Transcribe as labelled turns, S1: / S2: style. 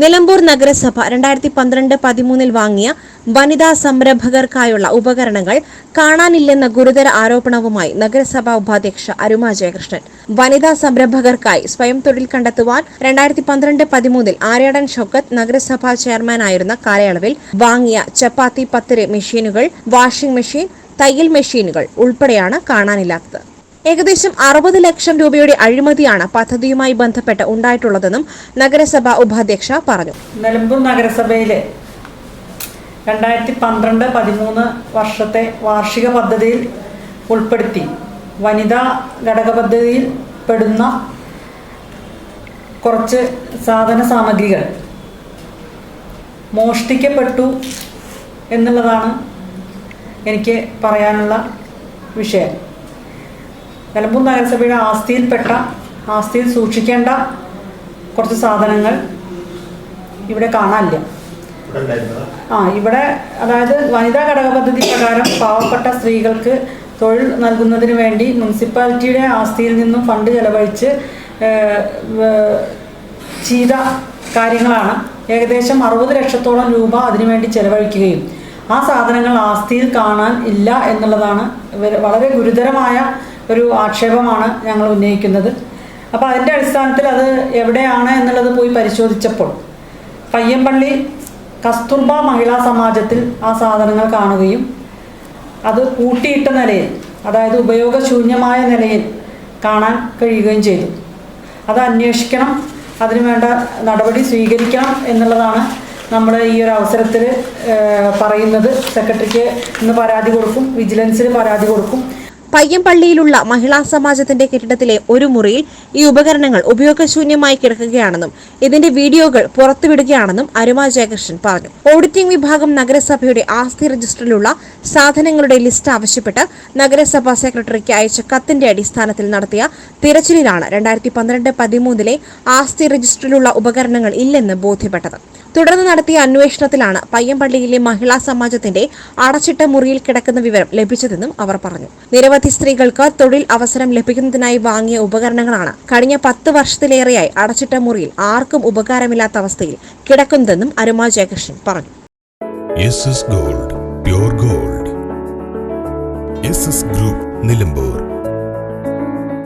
S1: നിലമ്പൂർ നഗരസഭ രണ്ടായിരത്തി പന്ത്രണ്ട് പതിമൂന്നിൽ വാങ്ങിയ വനിതാ സംരംഭകർക്കായുള്ള ഉപകരണങ്ങൾ കാണാനില്ലെന്ന ഗുരുതര ആരോപണവുമായി നഗരസഭാ ഉപാധ്യക്ഷ അരുമ ജയകൃഷ്ണൻ. വനിതാ സംരംഭകർക്കായി സ്വയം തൊഴിൽ കണ്ടെത്തുവാൻ രണ്ടായിരത്തി പന്ത്രണ്ട് പതിമൂന്നിൽ ആര്യാടൻ ഷൊക്കത്ത് നഗരസഭാ ചെയർമാനായിരുന്ന കാലയളവിൽ വാങ്ങിയ ചപ്പാത്തി പത്തിരി മെഷീനുകൾ വാഷിംഗ് മെഷീൻ തയ്യൽ മെഷീനുകൾ ഉൾപ്പെടെയാണ് കാണാനില്ലാത്തത്. ഏകദേശം അറുപത് ലക്ഷം രൂപയുടെ അഴിമതിയാണ് പദ്ധതിയുമായി ബന്ധപ്പെട്ട് ഉണ്ടായിട്ടുള്ളതെന്നും നഗരസഭ ഉപാധ്യക്ഷ പറഞ്ഞു.
S2: നിലമ്പൂർ നഗരസഭയിലെ രണ്ടായിരത്തി പന്ത്രണ്ട് പതിമൂന്ന് വർഷത്തെ വാർഷിക പദ്ധതിയിൽ ഉൾപ്പെടുത്തി വനിതാ ഘടക പദ്ധതിയിൽ പെടുന്ന കുറച്ച് സാധന സാമഗ്രികൾ മോഷ്ടിക്കപ്പെട്ടു എന്നുള്ളതാണ് എനിക്ക് പറയാനുള്ള വിഷയം. നിലമ്പൂർ നഗരസഭയുടെ ആസ്തിയിൽപ്പെട്ട ആസ്തിയിൽ സൂക്ഷിക്കേണ്ട കുറച്ച് സാധനങ്ങൾ ഇവിടെ കാണാനില്ല. ആ ഇവിടെ അതായത് വനിതാ ഘടക പദ്ധതി പ്രകാരം പാവപ്പെട്ട സ്ത്രീകൾക്ക് തൊഴിൽ നൽകുന്നതിന് വേണ്ടി മുനിസിപ്പാലിറ്റിയുടെ ആസ്തിയിൽ നിന്നും ഫണ്ട് ചെലവഴിച്ച് ചെയ്ത കാര്യങ്ങളാണ് ഏകദേശം അറുപത് ലക്ഷത്തോളം രൂപ അതിനുവേണ്ടി ചെലവഴിക്കുകയും ആ സാധനങ്ങൾ ആസ്തിയിൽ കാണാൻ ഇല്ല എന്നുള്ളതാണ് വളരെ ഗുരുതരമായ ഒരു ആക്ഷേപമാണ് ഞങ്ങൾ ഉന്നയിക്കുന്നത്. അപ്പോൾ അതിന്റെ അടിസ്ഥാനത്തിൽ അത് എവിടെയാണ് എന്നുള്ളത് പോയി പരിശോധിച്ചപ്പോൾ പയ്യമ്പള്ളി കസ്തൂർബ മഹിളാ സമാജത്തിൽ ആ സാധനങ്ങൾ കാണുകയും അത് കൂട്ടിയിട്ട നിലയിൽ അതായത് ഉപയോഗശൂന്യമായ നിലയിൽ കാണാൻ കഴിയുകയും ചെയ്തു. അത് അന്വേഷിക്കണം അതിനുവേണ്ട നടപടി സ്വീകരിക്കണം എന്നുള്ളതാണ് നമ്മൾ ഈ ഒരു അവസരത്തിൽ പറയുന്നത്. സെക്രട്ടറിക്ക് ഇന്ന് പരാതി കൊടുക്കും വിജിലൻസിന് പരാതി കൊടുക്കും.
S1: പയ്യമ്പള്ളിയിലുള്ള മഹിളാ സമാജത്തിന്റെ കെട്ടിടത്തിലെ ഒരു മുറിയിൽ ഈ ഉപകരണങ്ങൾ ഉപയോഗശൂന്യമായി കിടക്കുകയാണെന്നും ഇതിന്റെ വീഡിയോകൾ പുറത്തുവിടുകയാണെന്നും അരുമ ജയകൃഷ്ണൻ പറഞ്ഞു. ഓഡിറ്റിംഗ് വിഭാഗം നഗരസഭയുടെ ആസ്തി രജിസ്റ്ററിലുള്ള സാധനങ്ങളുടെ ലിസ്റ്റ് ആവശ്യപ്പെട്ട് നഗരസഭാ സെക്രട്ടറിക്ക് അയച്ച കത്തിന്റെ അടിസ്ഥാനത്തിൽ നടത്തിയ തിരച്ചിലിലാണ് രണ്ടായിരത്തി പന്ത്രണ്ട് പതിമൂന്നിലെ ആസ്തി രജിസ്റ്ററിലുള്ള ഉപകരണങ്ങൾ ഇല്ലെന്ന് ബോധ്യപ്പെട്ടത്. തുടർന്ന് നടത്തിയ അന്വേഷണത്തിലാണ് പയ്യമ്പള്ളിയിലെ മഹിളാ സമാജത്തിന്റെ അടച്ചിട്ട മുറിയിൽ കിടക്കുന്ന വിവരം ലഭിച്ചതെന്നും അവർ പറഞ്ഞു. നിരവധി സ്ത്രീകൾക്ക് തൊഴിൽ അവസരം ലഭിക്കുന്നതിനായി വാങ്ങിയ ഉപകരണങ്ങളാണ് കഴിഞ്ഞ പത്ത് വർഷത്തിലേറെയായി അടച്ചിട്ട മുറിയിൽ ആർക്കും ഉപകാരമില്ലാത്ത അവസ്ഥയിൽ കിടക്കുന്നതെന്നും അരുമ ജയകൃഷ്ണൻ പറഞ്ഞു.
S3: Gold gold. ഗ്രൂപ്പ് നിലമ്പൂർ.